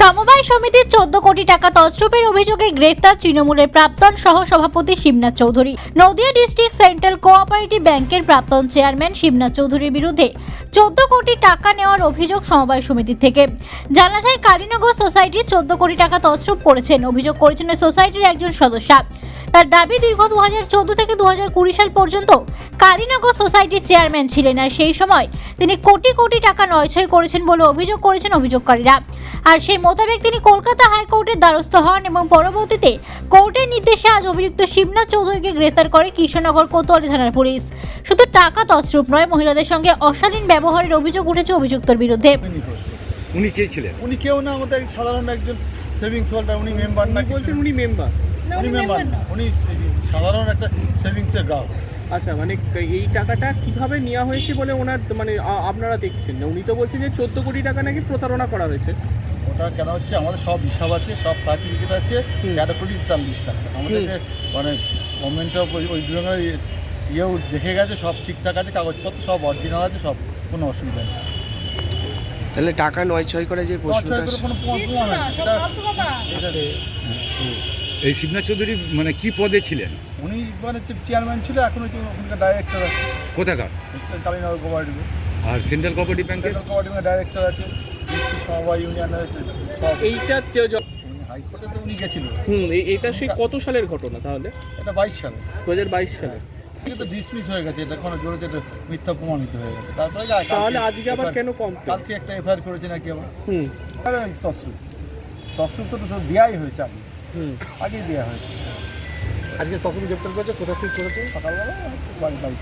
সমবায় সমিতির চোদ্দ কোটি টাকা তছরূপের অভিযোগে গ্রেফতার তৃণমূলের প্রাক্তন সহ সভাপতি Shibnath Chowdhury. Nadia district central cooperative ব্যাংকের প্রাক্তন চেয়ারম্যান শিবনাথ চৌধুরীর বিরুদ্ধে চোদ্দ কোটি টাকা নেওয়ার অভিযোগ সমবায় সমিতি থেকে। জানা যায়, কালীনগর সোসাইটি চোদ্দ কোটি টাকা তছরূপ করেছেন। অভিযোগ করেছেন সোসাইটির একজন সদস্য। তার দাবি দীর্ঘ দুহাজার চৌদ্দ থেকে দুহাজার কুড়ি সাল পর্যন্ত কালীনগর সোসাইটির চেয়ারম্যান ছিলেন আর সেই সময় তিনি কোটি কোটি টাকা নয়ছয় করেছেন বলে অভিযোগ করেছেন অভিযোগকারীরা। আর সেই মোতাবেক তিনি কলকাতা হাইকোর্টের দ্বারস্থ হন এবং পরবর্তীতে কোর্টের নির্দেশে আজ অভিযুক্ত শিবনাথ চৌধুরীকে গ্রেফতার করে কৃষ্ণনগর কোতোয়ালি থানার পুলিশ। শুধু টাকা তছরূপ নয় মহিলাদের সঙ্গে অশালীন ব্যবহারের অভিযোগ উঠেছে অভিযুক্তর বিরুদ্ধে। উনি কে ছিলেন? উনি কেউ না আমাদের সাধারণ একজন সেভিংস হোল্ডার উনি মেম্বার না বলছেন উনি মেম্বার উনি মেম্বার উনি সাধারণ একটা সেভিংসের গ্রাহক আচ্ছা মানে এই টাকাটা কীভাবে নেওয়া হয়েছে বলে ওনার মানে আপনারা দেখছেন? না উনি তো বলছেন যে চোদ্দ কোটি টাকা নাকি প্রতারণা করা হয়েছে। ওটা কেন হচ্ছে? আমাদের সব হিসাব আছে সব সার্টিফিকেট আছে। তেরো কোটি তেতাল্লিশ লাখ টাকা। আমাদের মানে গভর্নমেন্টও ওই দুজনের ইয়েও দেখে গেছে সব ঠিকঠাক আছে কাগজপত্র সব অরিজিনাল আছে সব কোনো অসুবিধা নেই। তাহলে টাকা নয় ছয় করে যে প্রশ্নটা এই শিবনাথ চৌধুরী মানে কি পদে ছিলেন? উনি মানে চেয়ারম্যান ছিল এখন হচ্ছে ওখানকার ডাইরেক্টর আছে। কোথাকার? কালীনগর কোঅপারেটিভে আর সেন্ট্রাল কোঅপারেটিভ ব্যাংকের সেন্ট্রাল কোঅপারেটিভের ডাইরেক্টর আছে সবাই সমবায় ইউনিয়নের সব এইটা যে- হাইকোর্টে তো উনি গেছিল হুম এটা সেই কত সালের ঘটনা তাহলে? এটা বাইশ সালে। দু হাজার বাইশ সালে। এটা তো ডিসমিস হয়ে গেছে এটা কোনো জোরে এটা মিথ্যা প্রমাণিত হয়ে গেছে। তারপরে তাহলে আজকে আবার কেন কম কালকে একটা এফআইআর করেছে নাকি আবার? হুম। তসরুপ। তসরুপ তো তো দেওয়াই হয়েছে আগে। আগেই দেওয়া হয়েছে। আজকে কখন গ্রেপ্তার করেছে? কোথাও ঠিক করেছে? সকালবেলা বাড়ি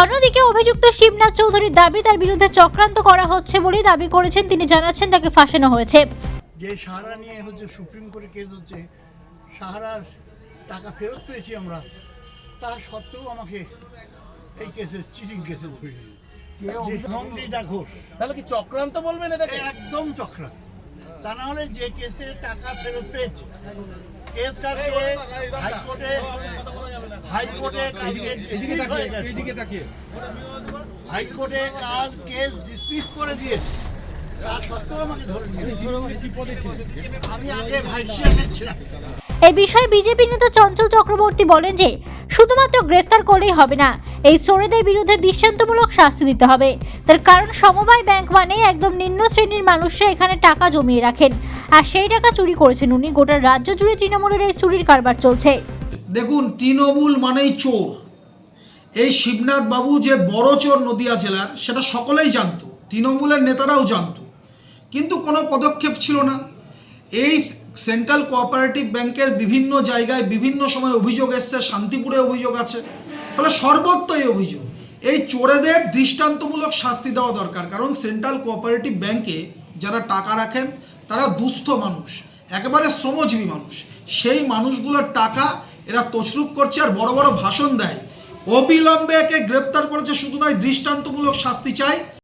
অন্যদিকে অভিযুক্ত শিবনাথ চৌধুরীর দাবি তার বিরুদ্ধে চক্রান্ত করা হচ্ছে বলেই দাবি করেছেন। তিনি জানাচ্ছেন তাকে ফাঁসানো হয়েছে। যে সাহারা নিয়ে হচ্ছে সুপ্রিম কোর্টে কেস হচ্ছে সাহারার টাকা ফেরত পেয়েছি আমরা। তা সত্ত্বেও আমাকে এই কেসে চিটিং কেসে ধরে নন্দিতা ঘোষ। তাহলে কি চক্রান্ত বলবেন এটাকে? একদম চক্রান্ত। তা না হলে যে কেসে টাকা ফেরত পেয়েছে কেস হাইকোর্টে হাইকোর্টে হাইকোর্টে কাজ কেস ডিসমিস করে দিয়েছে। তা সত্ত্বেও আমাকে ধরে নিয়ে আমি আগে ভাইস ছিলাম। এই বিষয়ে বিজেপি নেতা চঞ্চল চক্রবর্তী বলেন যে শুধুমাত্র গ্রেফতার করলেই হবে না এই চোরেদের বিরুদ্ধে দৃষ্টান্তমূলক শাস্তি দিতে হবে। তার কারণ, সমবায় ব্যাংক মানে একদম নিম্ন শ্রেণির মানুষরা এখানে টাকা জমিয়ে রাখেন। আর সেই টাকা চুরি করেছেন উনি। গোটা রাজ্য জুড়ে তৃণমূলের এই চুরির কারবার চলছে। দেখুন, তৃণমূল মানেই চোর। এই শিবনাথ বাবু যে বড় চোর নদিয়া জেলার, সেটা সকলেই জানতো। তৃণমূলের নেতারাও জানতো। কিন্তু কোনো পদক্ষেপ ছিল না। এই সেন্ট্রাল কোঅপারেটিভ ব্যাংকের বিভিন্ন জায়গায় বিভিন্ন সময় অভিযোগ এসছে, শান্তিপুরে অভিযোগ আছে। ফলে সর্বত্র এই অভিযোগ। এই চোরেদের দৃষ্টান্তমূলক শাস্তি দেওয়া দরকার, কারণ সেন্ট্রাল কোঅপারেটিভ ব্যাংকে যারা টাকা রাখেন, তারা দুস্থ মানুষ, একেবারে শ্রমজীবী মানুষ। সেই মানুষগুলোর টাকা এরা তছরুপ করছে আর বড় বড় ভাষণ দেয়। অবিলম্বে একে গ্রেপ্তার করেছে শুধু নয়, দৃষ্টান্তমূলক শাস্তি চাই।